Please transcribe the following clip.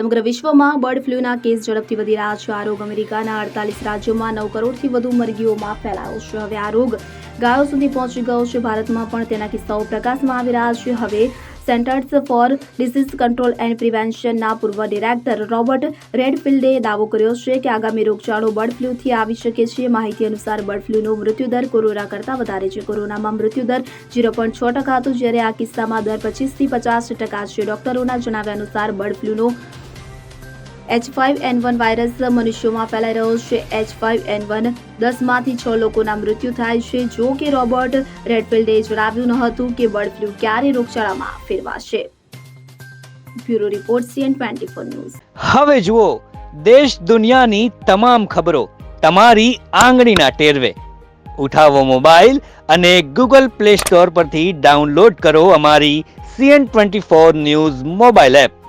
સમગ્ર વિશ્વમાં bird ફ્લૂના case ઝડપથી વધી રહ્યા છે. આ રોગ અમેરિકાના અડતાલીસ રાજ્યોમાં નવ કરોડથી વધુ મરઘીઓમાં ફેલાયો છે. હવે આ રોગ ગાયો સુધી પહોંચી ગયો છે. ભારતમાં પણ તેના કિસ્સાઓ પ્રકાશમાં આવી રહ્યા છે. હવે centers for disease control and પ્રિવેન્શનના પૂર્વ ડિરેક્ટર રોબર્ટ રેડફિલ્ડે દાવો કર્યો છે કે આગામી રોગચાળો બર્ડ ફ્લૂથી આવી શકે છે. માહિતી અનુસાર બર્ડ ફ્લૂનો મૃત્યુદર કોરોના કરતાં વધારે છે. કોરોનામાં મૃત્યુદર ઝીરો પોઈન્ટ છ ટકા હતો. જ્યારે આ કિસ્સામાં દર પચીસથી પચાસ ટકા છે. ડોક્ટરોના જણાવ્યા અનુસાર bird ફ્લૂનો H five N one virus મનુષ્યોમાં ફેલાઈ રહ્યો છે. એચ ફાઇવ એન વન દસમાંથી છ લોકોના મૃત્યુ થાય છે. જો કે રોબર્ટ રેડફિલ્ડે જણાવ્યું ન હતું કે બર્ડ ફ્લૂ ક્યારે રોગચાળામાં ફેરવાશે. Bureau report CN twenty four news. હવે જુઓ, દેશ દુનિયાની તમામ ખબરો તમારી આંગળીના ટેરવે. ઉઠાવો મોબાઈલ અને ગૂગલ પ્લે સ્ટોર પરથી ડાઉનલોડ કરો અમારી CN twenty four news mobile app.